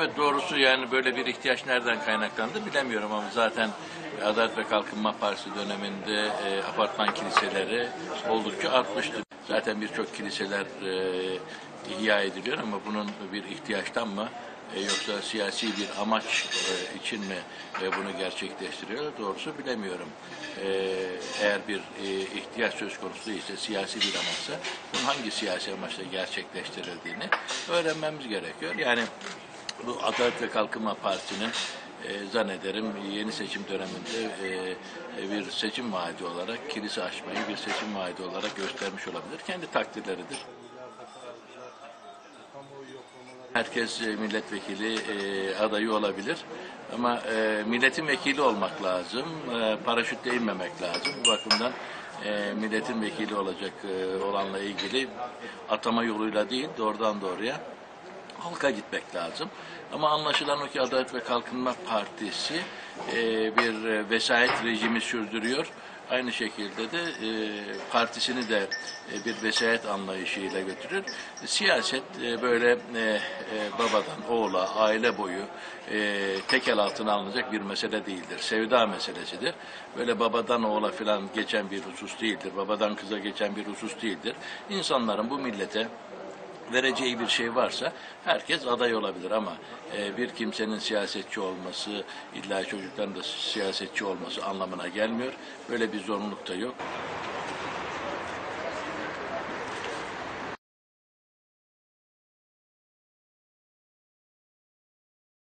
Evet doğrusu yani böyle bir ihtiyaç nereden kaynaklandı bilemiyorum ama zaten Adalet ve Kalkınma Partisi döneminde e, apartman kiliseleri oldukça artmıştı. Zaten birçok kiliseler e, ihya ediliyor ama bunun bir ihtiyaçtan mı e, yoksa siyasi bir amaç e, için mi e, bunu gerçekleştiriyor doğrusu bilemiyorum. E, eğer bir e, ihtiyaç söz konusu ise siyasi bir amaçsa bunun hangi siyasi amaçla gerçekleştirildiğini öğrenmemiz gerekiyor. Yani bu Adalet ve Kalkınma Partisi'nin e, zannederim yeni seçim döneminde e, bir seçim vaadi olarak kilise açmayı bir seçim vaadi olarak göstermiş olabilir. Kendi takdirleridir. Herkes e, milletvekili e, adayı olabilir ama e, milletin vekili olmak lazım, e, paraşütle inmemek lazım. Bu bakımdan e, milletin vekili olacak e, olanla ilgili atama yoluyla değil doğrudan doğruya halka gitmek lazım. Ama anlaşılan o ki Adalet ve Kalkınma Partisi e, bir e, vesayet rejimi sürdürüyor. Aynı şekilde de e, partisini de e, bir vesayet anlayışıyla götürür. Siyaset e, böyle e, e, babadan oğula, aile boyu e, tekel altına alınacak bir mesele değildir. Sevda meselesidir. Böyle babadan oğula filan geçen bir husus değildir. Babadan kıza geçen bir husus değildir. İnsanların bu millete vereceği bir şey varsa herkes aday olabilir ama e, bir kimsenin siyasetçi olması, illa çocukların da siyasetçi olması anlamına gelmiyor. Böyle bir zorunluluk da yok.